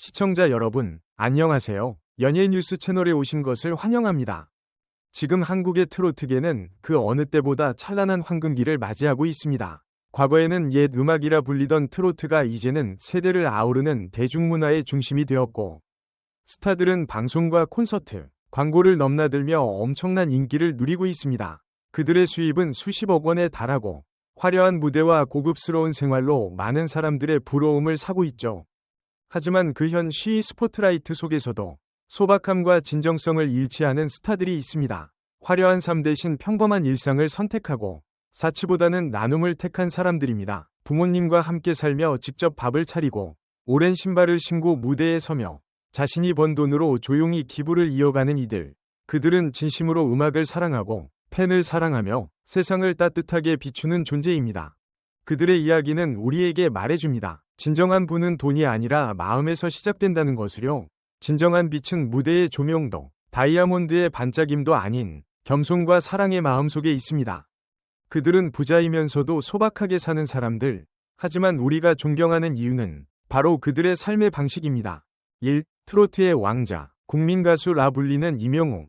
시청자 여러분, 안녕하세요. 연예 뉴스 채널에 오신 것을 환영합니다. 지금 한국의 트로트계는 그 어느 때보다 찬란한 황금기를 맞이하고 있습니다. 과거에는 옛 음악이라 불리던 트로트가 이제는 세대를 아우르는 대중문화의 중심이 되었고, 스타들은 방송과 콘서트, 광고를 넘나들며 엄청난 인기를 누리고 있습니다. 그들의 수입은 수십억 원에 달하고, 화려한 무대와 고급스러운 생활로 많은 사람들의 부러움을 사고 있죠. 하지만 그 현시 스포트라이트 속에서도 소박함과 진정성을 잃지 않은 스타들이 있습니다. 화려한 삶 대신 평범한 일상을 선택하고 사치보다는 나눔을 택한 사람들입니다. 부모님과 함께 살며 직접 밥을 차리고 오랜 신발을 신고 무대에 서며 자신이 번 돈으로 조용히 기부를 이어가는 이들. 그들은 진심으로 음악을 사랑하고 팬을 사랑하며 세상을 따뜻하게 비추는 존재입니다. 그들의 이야기는 우리에게 말해줍니다. 진정한 부는 돈이 아니라 마음에서 시작된다는 것을요. 진정한 빛은 무대의 조명도, 다이아몬드의 반짝임도 아닌 겸손과 사랑의 마음 속에 있습니다. 그들은 부자이면서도 소박하게 사는 사람들. 하지만 우리가 존경하는 이유는 바로 그들의 삶의 방식입니다. 1. 트로트의 왕자, 국민가수라 불리는 이명웅.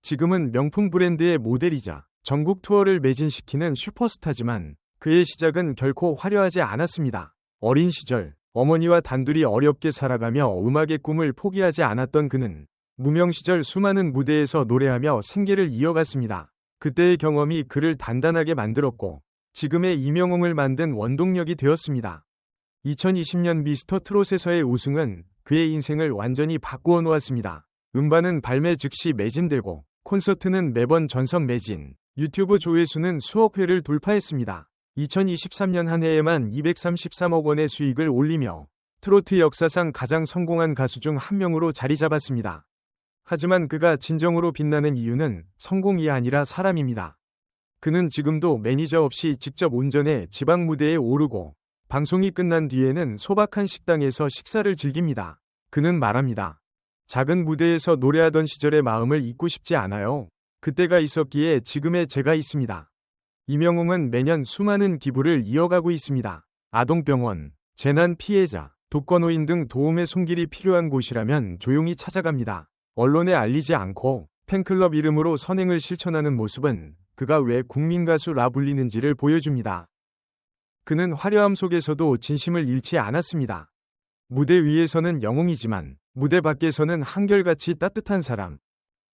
지금은 명품 브랜드의 모델이자 전국 투어를 매진시키는 슈퍼스타지만 그의 시작은 결코 화려하지 않았습니다. 어린 시절 어머니와 단둘이 어렵게 살아가며 음악의 꿈을 포기하지 않았던 그는 무명 시절 수많은 무대에서 노래하며 생계를 이어갔습니다. 그때의 경험이 그를 단단하게 만들었고 지금의 이명웅을 만든 원동력이 되었습니다. 2020년 미스터 트롯에서의 우승은 그의 인생을 완전히 바꾸어 놓았습니다. 음반은 발매 즉시 매진되고 콘서트는 매번 전선 매진, 유튜브 조회수는 수억 회를 돌파했습니다. 2023년 한 해에만 233억 원의 수익을 올리며 트로트 역사상 가장 성공한 가수 중 한 명으로 자리 잡았습니다. 하지만 그가 진정으로 빛나는 이유는 성공이 아니라 사람입니다. 그는 지금도 매니저 없이 직접 운전해 지방 무대에 오르고 방송이 끝난 뒤에는 소박한 식당에서 식사를 즐깁니다. 그는 말합니다. 작은 무대에서 노래하던 시절의 마음을 잊고 싶지 않아요. 그때가 있었기에 지금의 제가 있습니다. 이명웅은 매년 수많은 기부를 이어가고 있습니다. 아동병원, 재난 피해자, 독거노인 등 도움의 손길이 필요한 곳이라면 조용히 찾아갑니다. 언론에 알리지 않고 팬클럽 이름으로 선행을 실천하는 모습은 그가 왜 국민가수라 불리는지를 보여줍니다. 그는 화려함 속에서도 진심을 잃지 않았습니다. 무대 위에서는 영웅이지만 무대 밖에서는 한결같이 따뜻한 사람.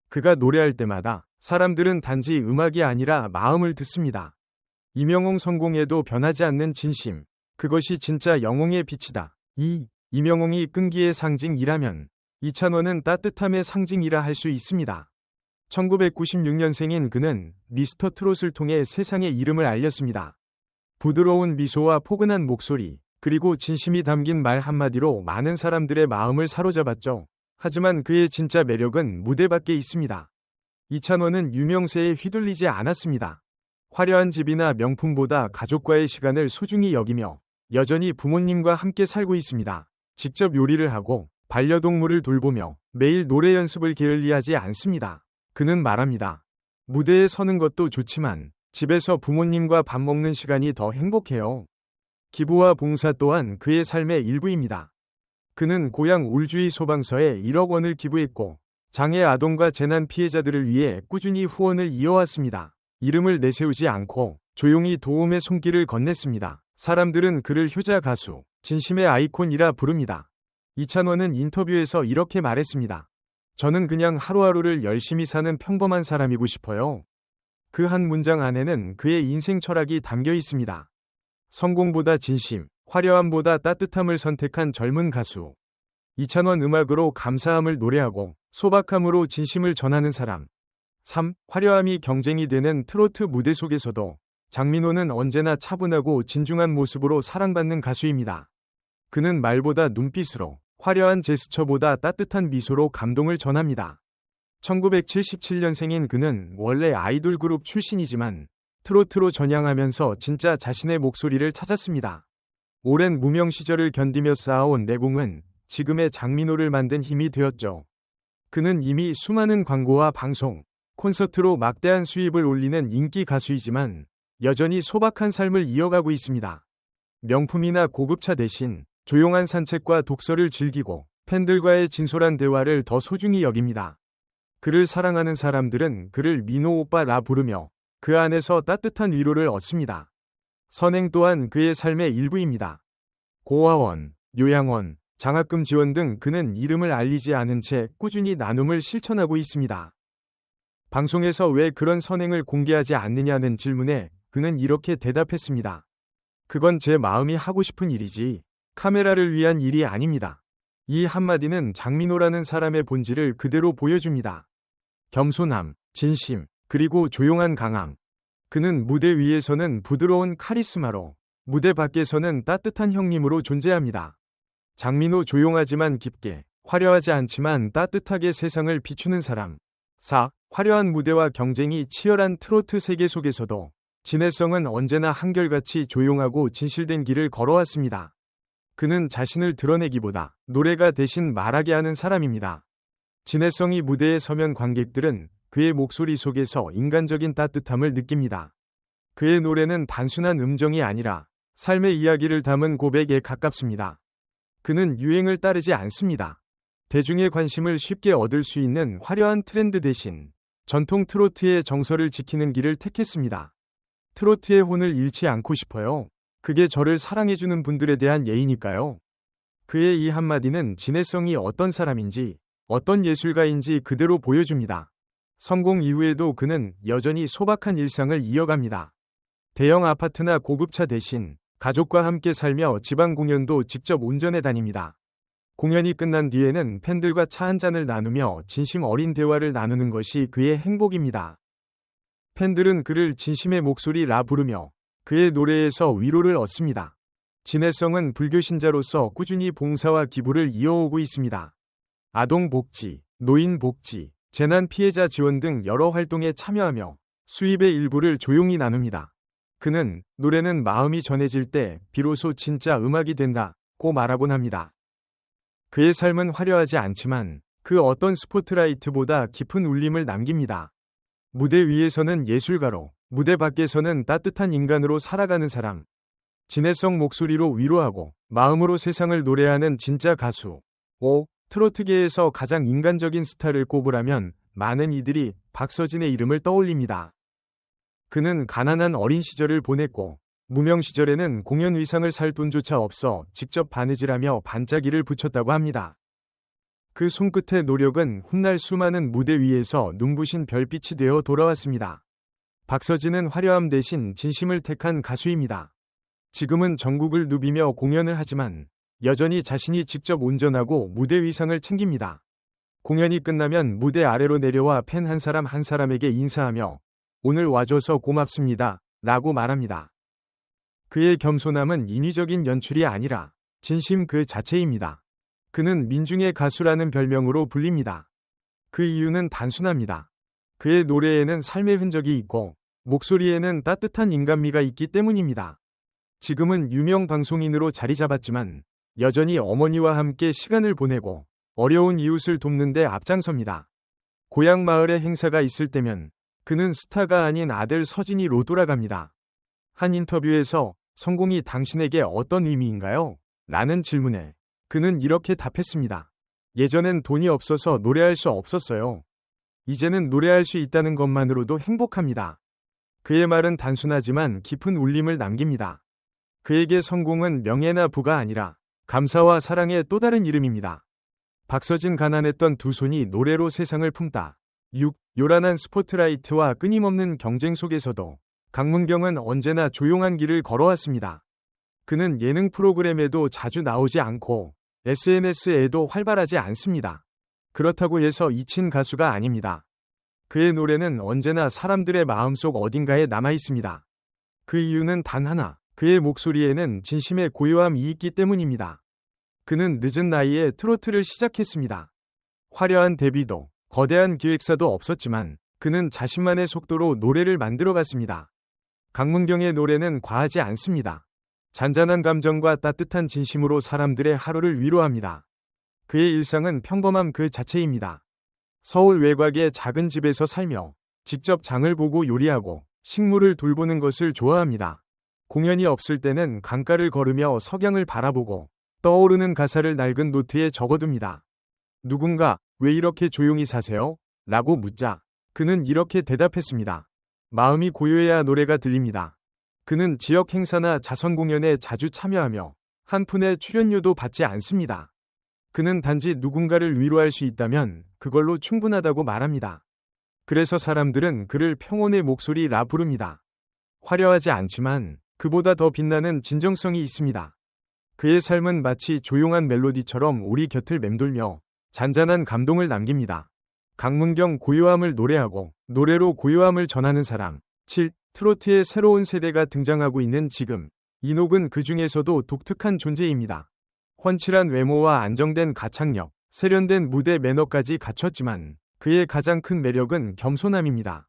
그가 노래할 때마다 사람들은 단지 음악이 아니라 마음을 듣습니다. 이명웅 성공에도 변하지 않는 진심. 그것이 진짜 영웅의 빛이다. 이 이명웅이 끈기의 상징이라면 이찬원은 따뜻함의 상징이라 할 수 있습니다. 1996년생인 그는 미스터 트롯을 통해 세상의 이름을 알렸습니다. 부드러운 미소와 포근한 목소리, 그리고 진심이 담긴 말 한마디로 많은 사람들의 마음을 사로잡았죠. 하지만 그의 진짜 매력은 무대 밖에 있습니다. 이찬원은 유명세에 휘둘리지 않았습니다. 화려한 집이나 명품보다 가족과의 시간을 소중히 여기며 여전히 부모님과 함께 살고 있습니다. 직접 요리를 하고 반려동물을 돌보며 매일 노래 연습을 게을리하지 않습니다. 그는 말합니다. 무대에 서는 것도 좋지만 집에서 부모님과 밥 먹는 시간이 더 행복해요. 기부와 봉사 또한 그의 삶의 일부입니다. 그는 고향 울주의 소방서에 1억 원을 기부했고 장애 아동과 재난 피해자들을 위해 꾸준히 후원을 이어왔습니다. 이름을 내세우지 않고 조용히 도움의 손길을 건넸습니다. 사람들은 그를 효자 가수, 진심의 아이콘이라 부릅니다. 이찬원은 인터뷰에서 이렇게 말했습니다. 저는 그냥 하루하루를 열심히 사는 평범한 사람이고 싶어요. 그 한 문장 안에는 그의 인생 철학이 담겨 있습니다. 성공보다 진심, 화려함보다 따뜻함을 선택한 젊은 가수. 이찬원 음악으로 감사함을 노래하고 소박함으로 진심을 전하는 사람. 3. 화려함이 경쟁이 되는 트로트 무대 속에서도 장민호는 언제나 차분하고 진중한 모습으로 사랑받는 가수입니다. 그는 말보다 눈빛으로 화려한 제스처보다 따뜻한 미소로 감동을 전합니다. 1977년생인 그는 원래 아이돌 그룹 출신이지만 트로트로 전향하면서 진짜 자신의 목소리를 찾았습니다. 오랜 무명 시절을 견디며 쌓아온 내공은 지금의 장민호를 만든 힘이 되었죠. 그는 이미 수많은 광고와 방송, 콘서트로 막대한 수입을 올리는 인기 가수이지만 여전히 소박한 삶을 이어가고 있습니다. 명품이나 고급차 대신 조용한 산책과 독서를 즐기고 팬들과의 진솔한 대화를 더 소중히 여깁니다. 그를 사랑하는 사람들은 그를 민호 오빠라 부르며 그 안에서 따뜻한 위로를 얻습니다. 선행 또한 그의 삶의 일부입니다. 고아원, 요양원, 장학금 지원 등 그는 이름을 알리지 않은 채 꾸준히 나눔을 실천하고 있습니다. 방송에서 왜 그런 선행을 공개하지 않느냐는 질문에 그는 이렇게 대답했습니다. 그건 제 마음이 하고 싶은 일이지 카메라를 위한 일이 아닙니다. 이 한마디는 장민호라는 사람의 본질을 그대로 보여줍니다. 겸손함, 진심, 그리고 조용한 강함. 그는 무대 위에서는 부드러운 카리스마로, 무대 밖에서는 따뜻한 형님으로 존재합니다. 장민호 조용하지만 깊게, 화려하지 않지만 따뜻하게 세상을 비추는 사람. 4. 화려한 무대와 경쟁이 치열한 트로트 세계 속에서도 진해성은 언제나 한결같이 조용하고 진실된 길을 걸어왔습니다. 그는 자신을 드러내기보다 노래가 대신 말하게 하는 사람입니다. 진해성이 무대에 서면 관객들은 그의 목소리 속에서 인간적인 따뜻함을 느낍니다. 그의 노래는 단순한 음정이 아니라 삶의 이야기를 담은 고백에 가깝습니다. 그는 유행을 따르지 않습니다. 대중의 관심을 쉽게 얻을 수 있는 화려한 트렌드 대신 전통 트로트의 정서를 지키는 길을 택했습니다. 트로트의 혼을 잃지 않고 싶어요. 그게 저를 사랑해주는 분들에 대한 예의니까요. 그의 이 한마디는 진해성이 어떤 사람인지, 어떤 예술가인지 그대로 보여줍니다. 성공 이후에도 그는 여전히 소박한 일상을 이어갑니다. 대형 아파트나 고급차 대신 가족과 함께 살며 지방 공연도 직접 운전해 다닙니다. 공연이 끝난 뒤에는 팬들과 차 한 잔을 나누며 진심 어린 대화를 나누는 것이 그의 행복입니다. 팬들은 그를 진심의 목소리라 부르며 그의 노래에서 위로를 얻습니다. 진해성은 불교 신자로서 꾸준히 봉사와 기부를 이어오고 있습니다. 아동 복지, 노인 복지, 재난 피해자 지원 등 여러 활동에 참여하며 수입의 일부를 조용히 나눕니다. 그는 노래는 마음이 전해질 때 비로소 진짜 음악이 된다고 말하곤 합니다. 그의 삶은 화려하지 않지만 그 어떤 스포트라이트보다 깊은 울림을 남깁니다. 무대 위에서는 예술가로, 무대 밖에서는 따뜻한 인간으로 살아가는 사람. 진해성 목소리로 위로하고 마음으로 세상을 노래하는 진짜 가수. 5. 트로트계에서 가장 인간적인 스타를 꼽으라면 많은 이들이 박서진의 이름을 떠올립니다. 그는 가난한 어린 시절을 보냈고 무명 시절에는 공연 의상을 살 돈조차 없어 직접 바느질하며 반짝이를 붙였다고 합니다. 그 손끝의 노력은 훗날 수많은 무대 위에서 눈부신 별빛이 되어 돌아왔습니다. 박서진은 화려함 대신 진심을 택한 가수입니다. 지금은 전국을 누비며 공연을 하지만 여전히 자신이 직접 운전하고 무대 위상을 챙깁니다. 공연이 끝나면 무대 아래로 내려와 팬 한 사람 한 사람에게 인사하며 오늘 와줘서 고맙습니다. 라고 말합니다. 그의 겸손함은 인위적인 연출이 아니라 진심 그 자체입니다. 그는 민중의 가수라는 별명으로 불립니다. 그 이유는 단순합니다. 그의 노래에는 삶의 흔적이 있고 목소리에는 따뜻한 인간미가 있기 때문입니다. 지금은 유명 방송인으로 자리 잡았지만 여전히 어머니와 함께 시간을 보내고 어려운 이웃을 돕는 데 앞장섭니다. 고향 마을에 행사가 있을 때면 그는 스타가 아닌 아들 서진이로 돌아갑니다. 한 인터뷰에서 성공이 당신에게 어떤 의미인가요? 라는 질문에 그는 이렇게 답했습니다. 예전엔 돈이 없어서 노래할 수 없었어요. 이제는 노래할 수 있다는 것만으로도 행복합니다. 그의 말은 단순하지만 깊은 울림을 남깁니다. 그에게 성공은 명예나 부가 아니라 감사와 사랑의 또 다른 이름입니다. 박서진 가난했던 두 손이 노래로 세상을 품다. 6. 요란한 스포트라이트와 끊임없는 경쟁 속에서도 강문경은 언제나 조용한 길을 걸어왔습니다. 그는 예능 프로그램에도 자주 나오지 않고 SNS에도 활발하지 않습니다. 그렇다고 해서 잊힌 가수가 아닙니다. 그의 노래는 언제나 사람들의 마음속 어딘가에 남아 있습니다. 그 이유는 단 하나, 그의 목소리에는 진심의 고요함이 있기 때문입니다. 그는 늦은 나이에 트로트를 시작했습니다. 화려한 데뷔도, 거대한 기획사도 없었지만 그는 자신만의 속도로 노래를 만들어 갔습니다. 강문경의 노래는 과하지 않습니다. 잔잔한 감정과 따뜻한 진심으로 사람들의 하루를 위로합니다. 그의 일상은 평범함 그 자체입니다. 서울 외곽의 작은 집에서 살며 직접 장을 보고 요리하고 식물을 돌보는 것을 좋아합니다. 공연이 없을 때는 강가를 걸으며 석양을 바라보고 떠오르는 가사를 낡은 노트에 적어둡니다. 누군가 왜 이렇게 조용히 사세요? 라고 묻자 그는 이렇게 대답했습니다. 마음이 고요해야 노래가 들립니다. 그는 지역 행사나 자선 공연에 자주 참여하며 한 푼의 출연료도 받지 않습니다. 그는 단지 누군가를 위로할 수 있다면 그걸로 충분하다고 말합니다. 그래서 사람들은 그를 평온의 목소리라 부릅니다. 화려하지 않지만 그보다 더 빛나는 진정성이 있습니다. 그의 삶은 마치 조용한 멜로디처럼 우리 곁을 맴돌며 잔잔한 감동을 남깁니다. 강문경 고요함을 노래하고 노래로 고요함을 전하는 사람. 7. 트로트의 새로운 세대가 등장하고 있는 지금. 이녹은 그 중에서도 독특한 존재입니다. 훤칠한 외모와 안정된 가창력, 세련된 무대 매너까지 갖췄지만 그의 가장 큰 매력은 겸손함입니다.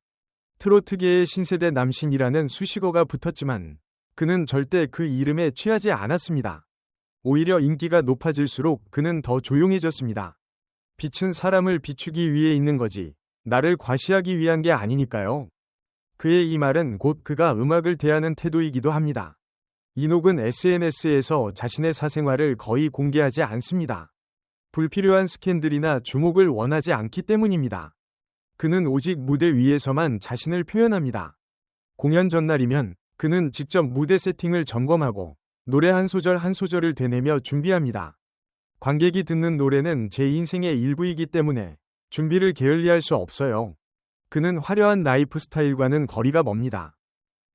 트로트계의 신세대 남신이라는 수식어가 붙었지만 그는 절대 그 이름에 취하지 않았습니다. 오히려 인기가 높아질수록 그는 더 조용해졌습니다. 빛은 사람을 비추기 위해 있는 거지 나를 과시하기 위한 게 아니니까요. 그의 이 말은 곧 그가 음악을 대하는 태도이기도 합니다. 이녹은 SNS에서 자신의 사생활을 거의 공개하지 않습니다. 불필요한 스캔들이나 주목을 원하지 않기 때문입니다. 그는 오직 무대 위에서만 자신을 표현합니다. 공연 전날이면 그는 직접 무대 세팅을 점검하고 노래 한 소절 한 소절을 되뇌며 준비합니다. 관객이 듣는 노래는 제 인생의 일부이기 때문에 준비를 게을리할 수 없어요. 그는 화려한 라이프 스타일과는 거리가 멉니다.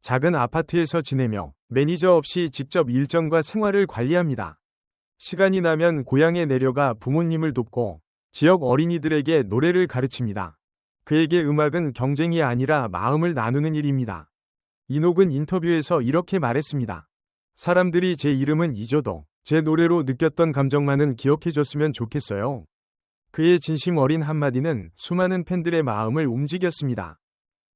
작은 아파트에서 지내며 매니저 없이 직접 일정과 생활을 관리합니다. 시간이 나면 고향에 내려가 부모님을 돕고 지역 어린이들에게 노래를 가르칩니다. 그에게 음악은 경쟁이 아니라 마음을 나누는 일입니다. 이녹은 인터뷰에서 이렇게 말했습니다. 사람들이 제 이름은 잊어도 제 노래로 느꼈던 감정만은 기억해줬으면 좋겠어요. 그의 진심 어린 한마디는 수많은 팬들의 마음을 움직였습니다.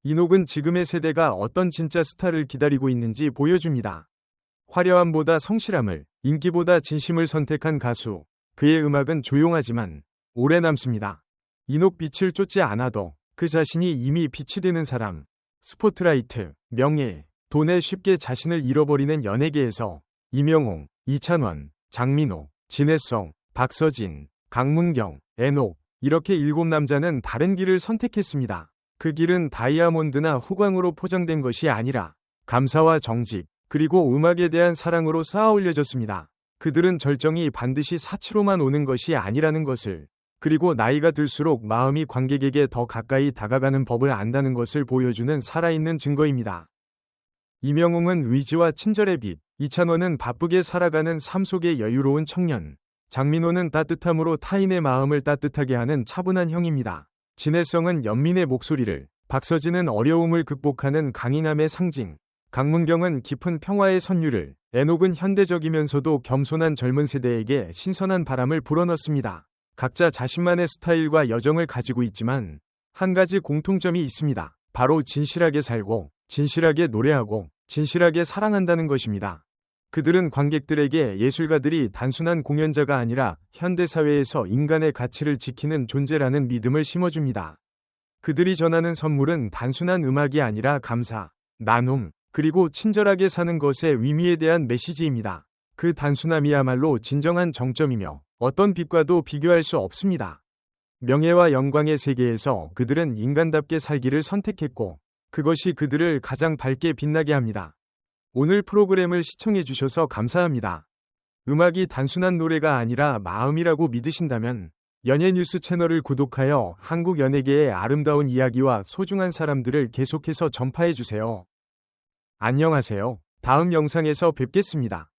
이녹은 지금의 세대가 어떤 진짜 스타를 기다리고 있는지 보여줍니다. 화려함보다 성실함을, 인기보다 진심을 선택한 가수. 그의 음악은 조용하지만 오래 남습니다. 이녹 빛을 쫓지 않아도 그 자신이 이미 빛이 되는 사람. 스포트라이트, 명예, 돈에 쉽게 자신을 잃어버리는 연예계에서 이명홍, 이찬원, 장민호, 진해성, 박서진, 강문경, 에녹 이렇게 일곱 남자는 다른 길을 선택했습니다. 그 길은 다이아몬드나 후광으로 포장된 것이 아니라 감사와 정직, 그리고 음악에 대한 사랑으로 쌓아 올려졌습니다. 그들은 절정이 반드시 사치로만 오는 것이 아니라는 것을, 그리고 나이가 들수록 마음이 관객에게 더 가까이 다가가는 법을 안다는 것을 보여주는 살아있는 증거입니다. 이명웅은 위지와 친절의 빛, 이찬원은 바쁘게 살아가는 삶 속의 여유로운 청년, 장민호는 따뜻함으로 타인의 마음을 따뜻하게 하는 차분한 형입니다. 진해성은 연민의 목소리를, 박서진은 어려움을 극복하는 강인함의 상징, 강문경은 깊은 평화의 선율을, 에녹은 현대적이면서도 겸손한 젊은 세대에게 신선한 바람을 불어넣습니다. 각자 자신만의 스타일과 여정을 가지고 있지만 한 가지 공통점이 있습니다. 바로 진실하게 살고 진실하게 노래하고 진실하게 사랑한다는 것입니다. 그들은 관객들에게 예술가들이 단순한 공연자가 아니라 현대사회에서 인간의 가치를 지키는 존재라는 믿음을 심어줍니다. 그들이 전하는 선물은 단순한 음악이 아니라 감사, 나눔, 그리고 친절하게 사는 것의 의미에 대한 메시지입니다. 그 단순함이야말로 진정한 정점이며 어떤 빛과도 비교할 수 없습니다. 명예와 영광의 세계에서 그들은 인간답게 살기를 선택했고 그것이 그들을 가장 밝게 빛나게 합니다. 오늘 프로그램을 시청해 주셔서 감사합니다. 음악이 단순한 노래가 아니라 마음이라고 믿으신다면 연예뉴스 채널을 구독하여 한국 연예계의 아름다운 이야기와 소중한 사람들을 계속해서 전파해 주세요. 안녕하세요. 다음 영상에서 뵙겠습니다.